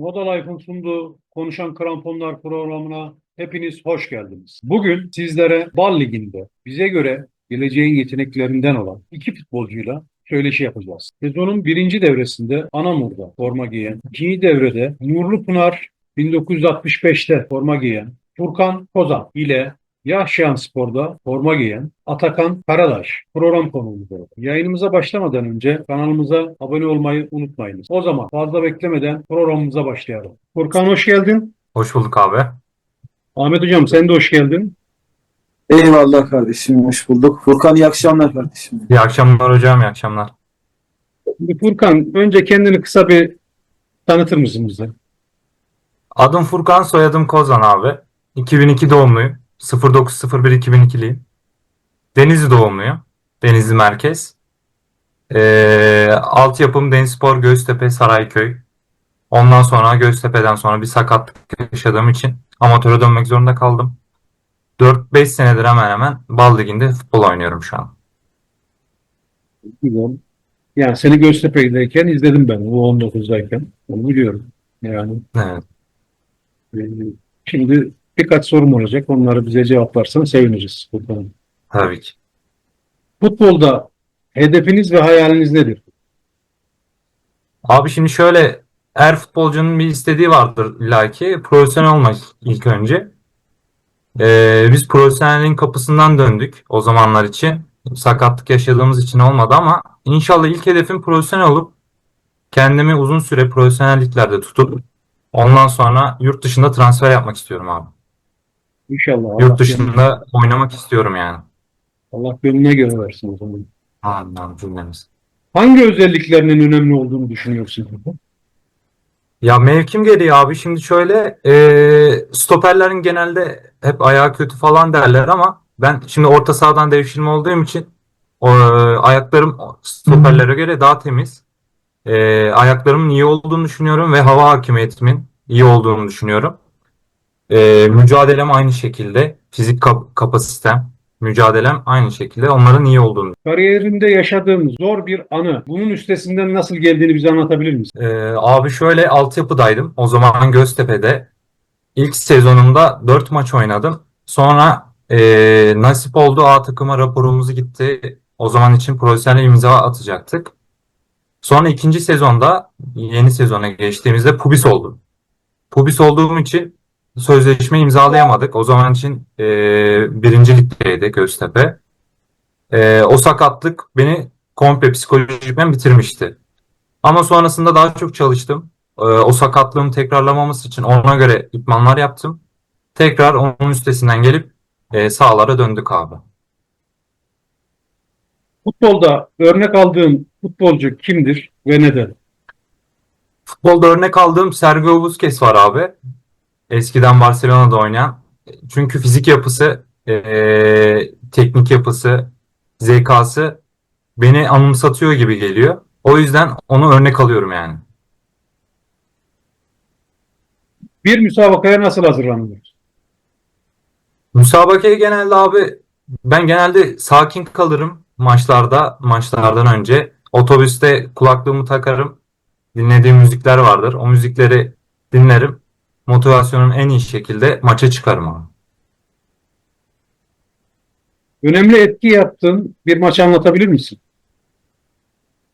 Moda Life'ın sunduğu Konuşan Kramponlar programına hepiniz hoş geldiniz. Bugün sizlere Bal Ligi'nde bize göre geleceğin yeteneklerinden olan iki futbolcuyla söyleşi yapacağız. Sezonun birinci devresinde Anamur'da forma giyen, ikinci devrede Nurlu Pınar 1965'te forma giyen Furkan Kozan ile Yahşihan Spor'da forma giyen Atakan Karadaş program konuğumuz oldu. Yayınımıza başlamadan önce kanalımıza abone olmayı unutmayınız. O zaman fazla beklemeden programımıza başlayalım. Furkan hoş geldin. Hoş bulduk abi. Ahmet Hocam sen de hoş geldin. Eyvallah kardeşim, hoş bulduk. Furkan iyi akşamlar kardeşim. İyi akşamlar hocam, iyi akşamlar. Şimdi Furkan önce kendini kısa bir tanıtır mısın bize? Adım Furkan, soyadım Kozan abi. 2002 doğumluyum. 0901-2002'liyim. Denizli doğumluyum. Denizli merkez. Ee, altyapım Denizspor, Göztepe, Sarayköy. Ondan sonra Göztepe'den sonra bir sakatlık yaşadığım için amatöre dönmek zorunda kaldım. 4-5 senedir hemen hemen Bal Ligi'nde futbol oynuyorum şu an. Güzel. Yani seni Göztepe'deyken izledim ben. Bu 19'dayken. Onu biliyorum. Yani Evet. e, şimdi birkaç sorum olacak. Onları bize cevaplarsan seviniriz Furkan. Tabii ki. Futbolda hedefiniz ve hayaliniz nedir? Abi şimdi şöyle her futbolcunun bir istediği vardır illaki. Profesyonel olmak ilk önce. Ee, biz profesyonelliğin kapısından döndük o zamanlar için. Sakatlık yaşadığımız için olmadı ama inşallah ilk hedefim profesyonel olup kendimi uzun süre profesyonelliklerde tutup ondan sonra yurt dışında transfer yapmak istiyorum abi. İnşallah. Allah Yurt gönlüne, dışında oynamak istiyorum yani. Allah gönlüne göre versin o zaman. Anladım cümlemiz. Hangi özelliklerinin önemli olduğunu düşünüyorsun? Ya mevkim gereği abi şimdi şöyle e, stoperlerin genelde hep ayağı kötü falan derler ama ben şimdi orta sahadan devşirme olduğum için o, ayaklarım stoperlere göre daha temiz. E, ayaklarımın iyi olduğunu düşünüyorum ve hava hakimiyetimin iyi olduğunu düşünüyorum. E, mücadelem aynı şekilde. Fizik kap kapasitem, mücadelem aynı şekilde. Onların iyi olduğunu Kariyerinde yaşadığın zor bir anı, bunun üstesinden nasıl geldiğini bize anlatabilir misin? Ee, abi şöyle altyapıdaydım. O zaman Göztepe'de. İlk sezonumda 4 maç oynadım. Sonra ee, nasip oldu A takıma raporumuz gitti. O zaman için profesyonel imza atacaktık. Sonra ikinci sezonda yeni sezona geçtiğimizde Pubis oldum. Pubis olduğum için sözleşme imzalayamadık. O zaman için ee, birinci ligdeydi Göztepe. Ee, o sakatlık beni komple psikolojikmen bitirmişti. Ama sonrasında daha çok çalıştım. Ee, o sakatlığımı tekrarlamaması için ona göre idmanlar yaptım. Tekrar onun üstesinden gelip e, sahalara döndük abi. Futbolda örnek aldığın futbolcu kimdir ve neden? Futbolda örnek aldığım Sergio Busquets var abi. Eskiden Barcelona'da oynayan. Çünkü fizik yapısı, e, teknik yapısı, zekası beni anımsatıyor gibi geliyor. O yüzden onu örnek alıyorum yani. Bir müsabakaya nasıl hazırlanılır? Müsabakaya genelde abi ben genelde sakin kalırım maçlarda maçlardan önce. Otobüste kulaklığımı takarım. Dinlediğim müzikler vardır. O müzikleri dinlerim. Motivasyonun en iyi şekilde maça çıkarım abi. Önemli etki yaptığın bir maçı anlatabilir misin?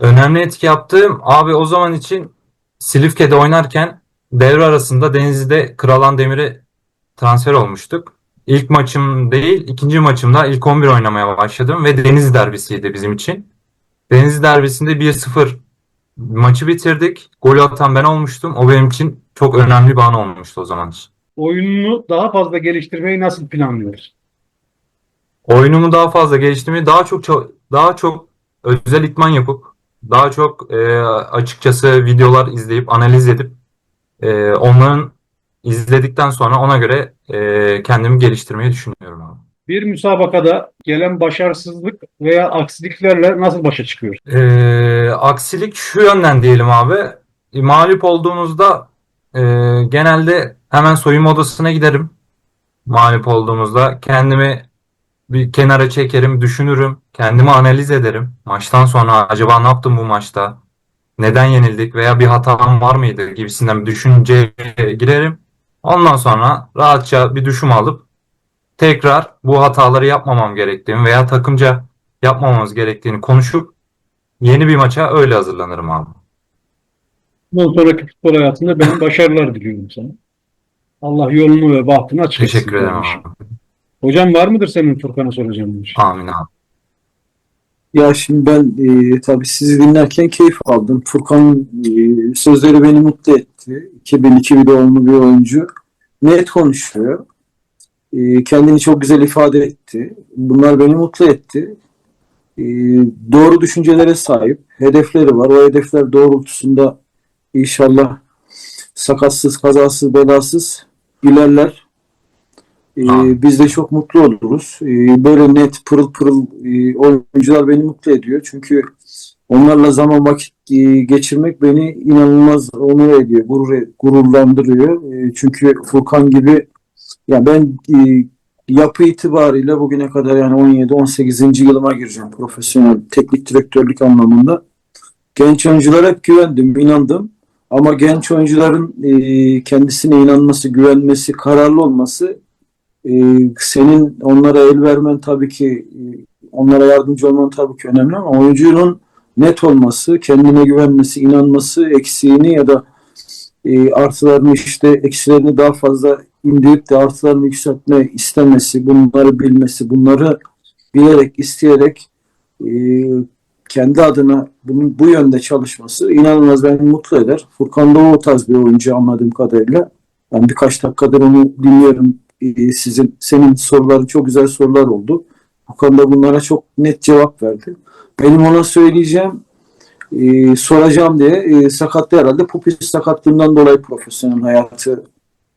Önemli etki yaptığım abi o zaman için Silifke'de oynarken devre arasında Denizli'de Kralan Demir'e transfer olmuştuk. İlk maçım değil, ikinci maçımda ilk 11 oynamaya başladım ve Denizli derbisiydi bizim için. Denizli derbisinde 1-0 maçı bitirdik. Golü atan ben olmuştum. O benim için çok önemli bir an olmuştu o zaman. Oyununu daha fazla geliştirmeyi nasıl planlıyorsun? Oyunumu daha fazla geliştirmeyi daha çok daha çok özel idman yapıp daha çok e, açıkçası videolar izleyip analiz edip e, onların izledikten sonra ona göre e, kendimi geliştirmeyi düşünüyorum abi. Bir müsabakada gelen başarısızlık veya aksiliklerle nasıl başa çıkıyorsun? E, aksilik şu yönden diyelim abi. E, Mağlup olduğumuzda e, genelde hemen soyunma odasına giderim. Mağlup olduğumuzda kendimi bir kenara çekerim, düşünürüm, kendimi analiz ederim. Maçtan sonra acaba ne yaptım bu maçta? neden yenildik veya bir hatam var mıydı gibisinden bir düşünceye girerim. Ondan sonra rahatça bir duşumu alıp tekrar bu hataları yapmamam gerektiğini veya takımca yapmamamız gerektiğini konuşup yeni bir maça öyle hazırlanırım abi. Bundan sonraki futbol hayatında ben başarılar diliyorum sana. Allah yolunu ve bahtını açık etsin Teşekkür ederim kardeşim. abi. Hocam var mıdır senin Furkan'a soracağın bir şey? Amin abi. Ya şimdi ben e, tabii sizi dinlerken keyif aldım. Furkan'ın e, sözleri beni mutlu etti. 2002 doğumlu bir oyuncu. Net konuşuyor. E, kendini çok güzel ifade etti. Bunlar beni mutlu etti. E, doğru düşüncelere sahip. Hedefleri var. O hedefler doğrultusunda inşallah sakatsız, kazasız, belasız ilerler. E, Amin. biz de çok mutlu oluruz. E, böyle net, pırıl pırıl e, oyuncular beni mutlu ediyor. Çünkü onlarla zaman vakit e, geçirmek beni inanılmaz onur ediyor, gurur, gururlandırıyor. E, çünkü Furkan gibi ya ben e, yapı itibariyle bugüne kadar yani 17-18. yılıma gireceğim profesyonel teknik direktörlük anlamında. Genç oyunculara hep güvendim, inandım. Ama genç oyuncuların e, kendisine inanması, güvenmesi, kararlı olması e, senin onlara el vermen tabii ki e, onlara yardımcı olman tabii ki önemli ama oyuncunun net olması, kendine güvenmesi, inanması, eksiğini ya da e, artılarını işte eksilerini daha fazla indirip de artılarını yükseltme istemesi, bunları bilmesi, bunları bilerek, isteyerek e, kendi adına bunun bu yönde çalışması inanılmaz beni mutlu eder. Furkan da o tarz bir oyuncu anladığım kadarıyla. Ben birkaç dakikadır onu dinliyorum. Ee, sizin senin soruların çok güzel sorular oldu. Bu konuda bunlara çok net cevap verdi. Benim ona söyleyeceğim, e, soracağım diye e, sakatlı herhalde. Pupis sakatlığından dolayı profesyonel hayatı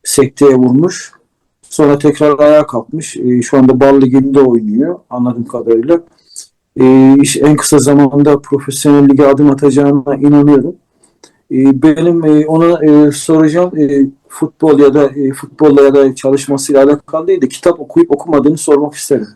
sekteye vurmuş. Sonra tekrar ayağa kalkmış. E, şu anda Bal Ligi'nde oynuyor anladığım kadarıyla. E, iş en kısa zamanda profesyonel lige adım atacağına inanıyorum. E, benim e, ona e, soracağım e, futbol ya da e, futbolla ya da çalışmasıyla alakalı değil de kitap okuyup okumadığını sormak isterim.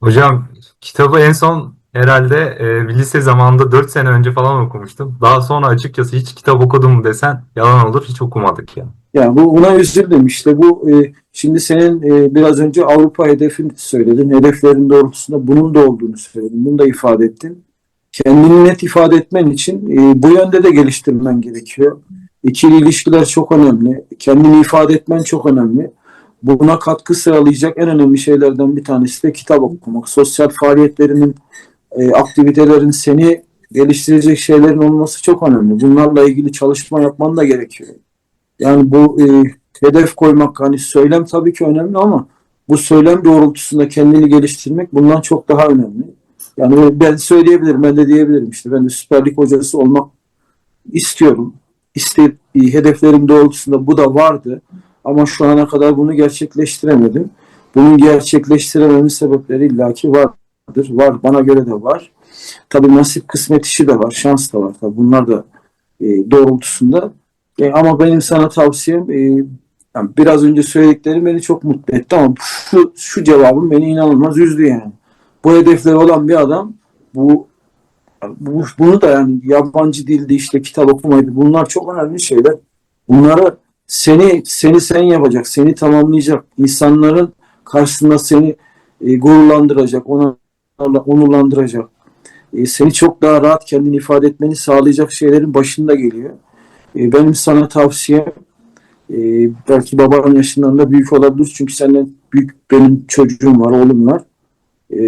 Hocam kitabı en son herhalde e, lise zamanında 4 sene önce falan okumuştum. Daha sonra açıkçası hiç kitap okudum mu desen yalan olur hiç okumadık ya. Yani bu buna üzüldüm işte bu e, şimdi senin e, biraz önce Avrupa hedefini söyledin. Hedeflerin doğrultusunda bunun da olduğunu söyledin. Bunu da ifade ettin. Kendini net ifade etmen için e, bu yönde de geliştirmen gerekiyor. İkili ilişkiler çok önemli. Kendini ifade etmen çok önemli. Buna katkı sağlayacak en önemli şeylerden bir tanesi de kitap okumak. Sosyal faaliyetlerinin, e, aktivitelerin seni geliştirecek şeylerin olması çok önemli. Bunlarla ilgili çalışma yapman da gerekiyor. Yani bu e, hedef koymak hani söylem tabii ki önemli ama bu söylem doğrultusunda kendini geliştirmek bundan çok daha önemli. Yani ben söyleyebilirim, ben de diyebilirim işte ben de Süper Lig hocası olmak istiyorum. İste, e, hedeflerim doğrultusunda bu da vardı ama şu ana kadar bunu gerçekleştiremedim. Bunun gerçekleştirememin sebepleri illaki vardır. Var, bana göre de var. Tabii nasip kısmet işi de var, şans da var. Tabii bunlar da e, doğrultusunda. E, ama benim sana tavsiyem e, yani biraz önce söylediklerim beni çok mutlu etti ama şu, şu cevabım beni inanılmaz üzdü yani. Bu hedefleri olan bir adam bu, bu bunu da yani yabancı dilde işte kitap okumaydı. Bunlar çok önemli şeyler. Bunları seni seni sen yapacak, seni tamamlayacak. insanların karşısında seni e, gururlandıracak, ona onurlandıracak. E, seni çok daha rahat kendini ifade etmeni sağlayacak şeylerin başında geliyor. E, benim sana tavsiyem e, belki babanın yaşından da büyük olabilir çünkü senden büyük benim çocuğum var, oğlum var. E,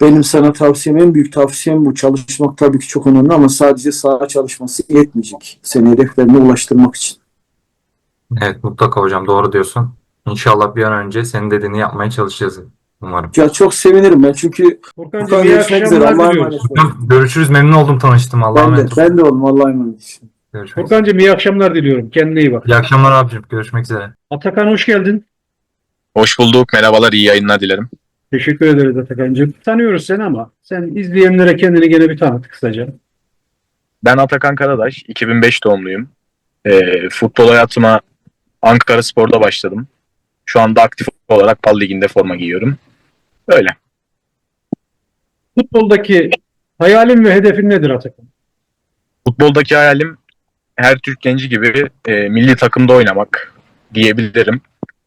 benim sana tavsiyem, en büyük tavsiyem bu. Çalışmak tabii ki çok önemli ama sadece saha çalışması yetmeyecek. Seni hedeflerine ulaştırmak için. Evet mutlaka hocam doğru diyorsun. İnşallah bir an önce senin dediğini yapmaya çalışacağız umarım. Ya çok sevinirim ben çünkü Furkan görüşmek üzere. Allah'a emanet olun. Görüşürüz memnun oldum tanıştım Allah'a Ben de, emanet olun. ben de oğlum Allah'a emanet olun. Görüşmek üzere. Furkan'cığım iyi akşamlar diliyorum. Kendine iyi bak. İyi akşamlar abicim görüşmek üzere. Atakan hoş geldin. Hoş bulduk. Merhabalar. iyi yayınlar dilerim. Teşekkür ederiz Atakan'cığım. Tanıyoruz seni ama sen izleyenlere kendini gene bir tanıt kısaca. Ben Atakan Karadaş. 2005 doğumluyum. Ee, futbol hayatıma Ankara Spor'da başladım. Şu anda aktif olarak Pal Ligi'nde forma giyiyorum. Öyle. Futboldaki Hayalin ve hedefin nedir Atakan? Futboldaki hayalim her Türk genci gibi e, milli takımda oynamak diyebilirim.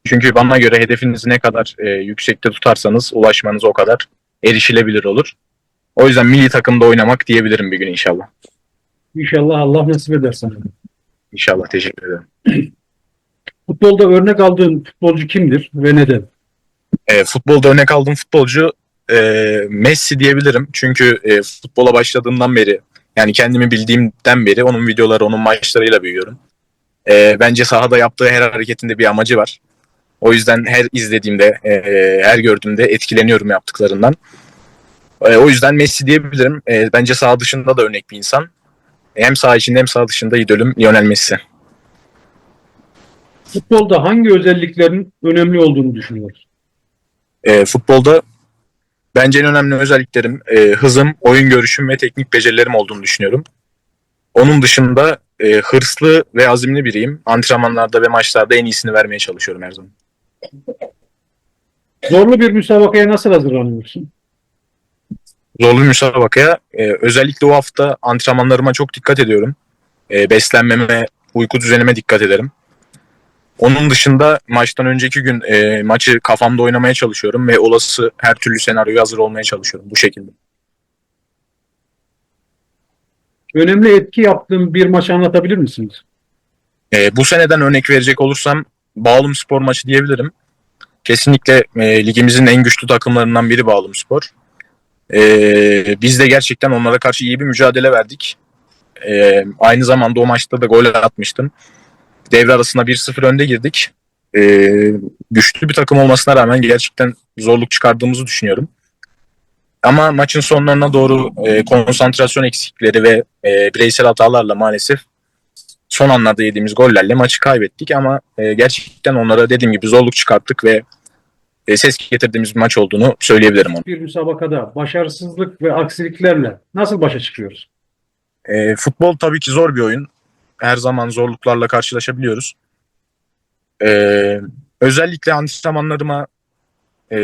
Çünkü bana göre hedefinizi ne kadar e, yüksekte tutarsanız ulaşmanız o kadar erişilebilir olur. O yüzden milli takımda oynamak diyebilirim bir gün inşallah. İnşallah Allah nasip eder sana. İnşallah teşekkür ederim. Futbolda örnek aldığın futbolcu kimdir ve neden? E, futbolda örnek aldığım futbolcu e, Messi diyebilirim. Çünkü e, futbola başladığımdan beri yani kendimi bildiğimden beri onun videoları, onun maçlarıyla büyüyorum. E, bence sahada yaptığı her hareketinde bir amacı var. O yüzden her izlediğimde, e, her gördüğümde etkileniyorum yaptıklarından. E, o yüzden Messi diyebilirim. E, bence saha dışında da örnek bir insan. Hem saha içinde hem saha dışında idolüm Lionel Messi. Futbolda hangi özelliklerin önemli olduğunu düşünüyorsun? E, futbolda bence en önemli özelliklerim e, hızım, oyun görüşüm ve teknik becerilerim olduğunu düşünüyorum. Onun dışında e, hırslı ve azimli biriyim. Antrenmanlarda ve maçlarda en iyisini vermeye çalışıyorum her zaman. Zorlu bir müsabakaya nasıl hazırlanıyorsun? Zorlu bir müsabakaya e, özellikle o hafta antrenmanlarıma çok dikkat ediyorum. E, beslenmeme, uyku düzenime dikkat ederim. Onun dışında maçtan önceki gün e, maçı kafamda oynamaya çalışıyorum ve olası her türlü senaryoya hazır olmaya çalışıyorum bu şekilde. Önemli etki yaptığın bir maç anlatabilir misiniz? E, bu seneden örnek verecek olursam Bağlum Spor maçı diyebilirim. Kesinlikle e, ligimizin en güçlü takımlarından biri Bağlum Spor. E, biz de gerçekten onlara karşı iyi bir mücadele verdik. E, aynı zamanda o maçta da gol atmıştım. Devre arasında 1-0 önde girdik. E, güçlü bir takım olmasına rağmen gerçekten zorluk çıkardığımızı düşünüyorum. Ama maçın sonlarına doğru e, konsantrasyon eksikleri ve e, bireysel hatalarla maalesef son anlarda yediğimiz gollerle maçı kaybettik ama e, gerçekten onlara dediğim gibi zorluk çıkarttık ve e, ses getirdiğimiz bir maç olduğunu söyleyebilirim onu. Bir müsabakada başarısızlık ve aksiliklerle nasıl başa çıkıyoruz? E, futbol tabii ki zor bir oyun. Her zaman zorluklarla karşılaşabiliyoruz. E, özellikle antrenmanlarıma e,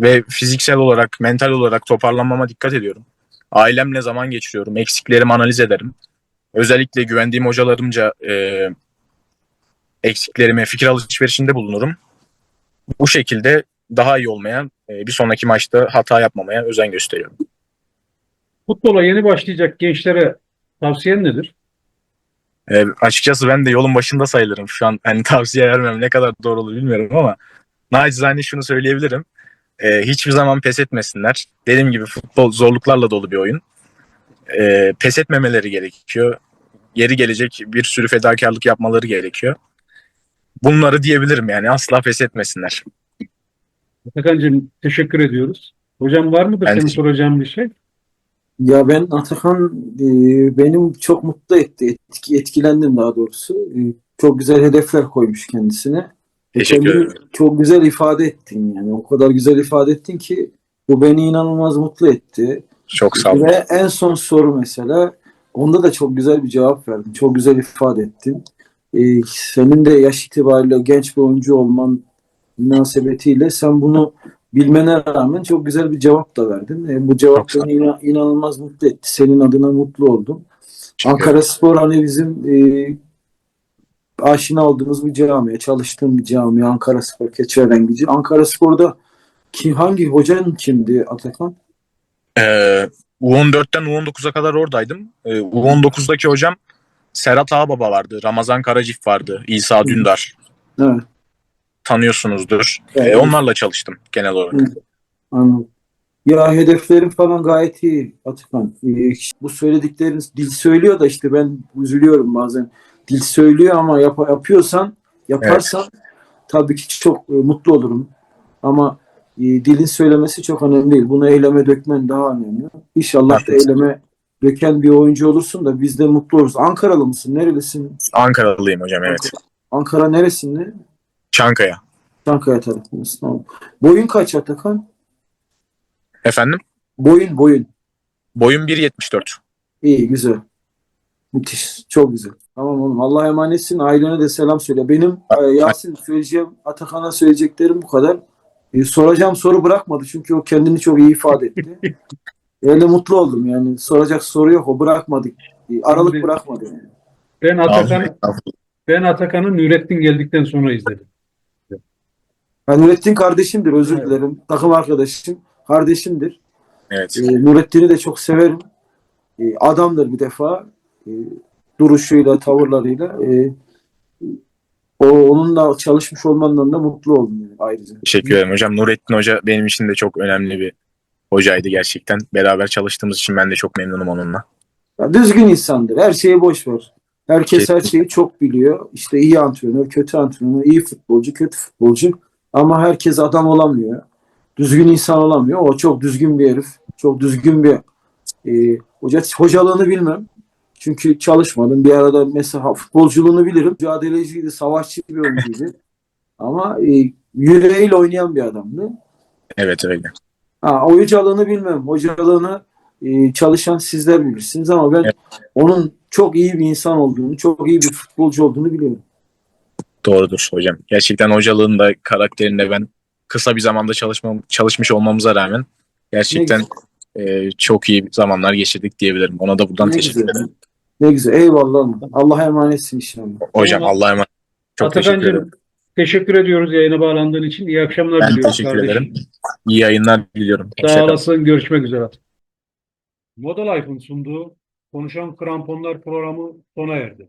ve fiziksel olarak, mental olarak toparlanmama dikkat ediyorum. Ailemle zaman geçiriyorum, eksiklerimi analiz ederim. Özellikle güvendiğim hocalarımca e, eksiklerime fikir alışverişinde bulunurum. Bu şekilde daha iyi olmaya, e, bir sonraki maçta hata yapmamaya özen gösteriyorum. Futbola yeni başlayacak gençlere tavsiyen nedir? E, açıkçası ben de yolun başında sayılırım. Şu an hani tavsiye vermem ne kadar doğru olur bilmiyorum ama nacizane şunu söyleyebilirim. E, hiçbir zaman pes etmesinler. Dediğim gibi futbol zorluklarla dolu bir oyun. E, pes etmemeleri gerekiyor. Yeri gelecek bir sürü fedakarlık yapmaları gerekiyor. Bunları diyebilirim yani asla pes etmesinler. Atakan'cığım teşekkür ediyoruz. Hocam var mıdır Ben senin soracağın bir şey? Ya ben Atakan e, benim çok mutlu etti. Etki, etkilendim daha doğrusu. E, çok güzel hedefler koymuş kendisine. Teşekkür ederim. Çok güzel ifade ettin yani. O kadar güzel ifade ettin ki bu beni inanılmaz mutlu etti. Çok sağ olun. Ve en son soru mesela onda da çok güzel bir cevap verdin. Çok güzel ifade ettin. E, senin de yaş itibariyle genç bir oyuncu olman münasebetiyle sen bunu bilmene rağmen çok güzel bir cevap da verdin. E, bu cevap beni ina- inanılmaz mutlu etti. Senin adına mutlu oldum. Teşekkür Ankara Spor hani bizim e, aşina olduğumuz bir cami, çalıştığım bir cami Ankara Spor Keçiörengici. Ankara Spor'da kim, hangi hocan kimdi Atakan? Ee, U14'ten U19'a kadar oradaydım. Ee, U19'daki hocam Serhat Ağbaba vardı. Ramazan Karacif vardı. İsa Dündar. Evet, Tanıyorsunuzdur. Evet. Ee, onlarla çalıştım genel olarak. Hı. anladım. Ya hedeflerim falan gayet iyi Atakan. E, bu söyledikleriniz dil söylüyor da işte ben üzülüyorum bazen. Dil söylüyor ama yap, yapıyorsan, yaparsan tabii ki çok e, mutlu olurum. Ama e, dilin söylemesi çok önemli değil. Bunu eyleme dökmen daha önemli. İnşallah da Haklısın. eyleme döken bir oyuncu olursun da biz de mutlu oluruz. Ankaralı mısın? Nerelisin? Ankaralıyım hocam evet. Ankara neresinde? Çankaya. Çankaya tarafındasın. Tamam. Boyun kaç Atakan? Efendim? Boyun boyun. Boyum 1.74. İyi güzel. Müthiş. Çok güzel. Tamam oğlum. Allah'a emanetsin. Ailene de selam söyle. Benim e, Yasin söyleyeceğim, Atakan'a söyleyeceklerim bu kadar. E, soracağım soru bırakmadı çünkü o kendini çok iyi ifade etti. öyle mutlu oldum yani. Soracak soru yok. O bırakmadık. E, Aralık bırakmadı yani. Ben Atakan, ben Atakan'ı Nurettin geldikten sonra izledim. Ben Nurettin kardeşimdir. Özür Evet. dilerim. Takım arkadaşım. Kardeşimdir. Evet. E, Nurettin'i de çok severim. E, adamdır bir defa. E, duruşuyla, tavırlarıyla. E, o onunla çalışmış olmandan da mutlu oldum yani ayrıca. Teşekkür ederim hocam. Nurettin Hoca benim için de çok önemli bir hocaydı gerçekten. Beraber çalıştığımız için ben de çok memnunum onunla. Ya düzgün insandır. Her şeyi boş ver. Herkes her şeyi çok biliyor. İşte iyi antrenör, kötü antrenör, iyi futbolcu, kötü futbolcu. Ama herkes adam olamıyor. Düzgün insan olamıyor. O çok düzgün bir herif. Çok düzgün bir e, hoca hocalığını bilmem. Çünkü çalışmadım. Bir arada mesela futbolculuğunu bilirim. Mücadeleciydi, savaşçı bir oyuncuydu. Ama e, yüreğiyle oynayan bir adamdı. Evet öyle. Ha, hocalığını bilmem. Hocalığını e, çalışan sizler bilirsiniz ama ben Evet. onun çok iyi bir insan olduğunu, çok iyi bir futbolcu olduğunu biliyorum. Doğrudur hocam. Gerçekten hocalığında, karakterinde ben kısa bir zamanda çalışmam, çalışmış olmamıza rağmen gerçekten e, çok iyi zamanlar geçirdik diyebilirim. Ona da buradan Ne teşekkür güzel. ederim. Ne güzel. Eyvallah. Allah'a emanetsin inşallah. Hocam Eyvallah. Allah'a emanet. Çok teşekkür ederim. Teşekkür ediyoruz yayına bağlandığın için. İyi akşamlar Ben diliyorum teşekkür kardeşim. ederim. İyi yayınlar diliyorum. Sağ Hoşçakalın. olasın. Görüşmek üzere. Moda Life'ın sunduğu Konuşan Kramponlar programı sona erdi.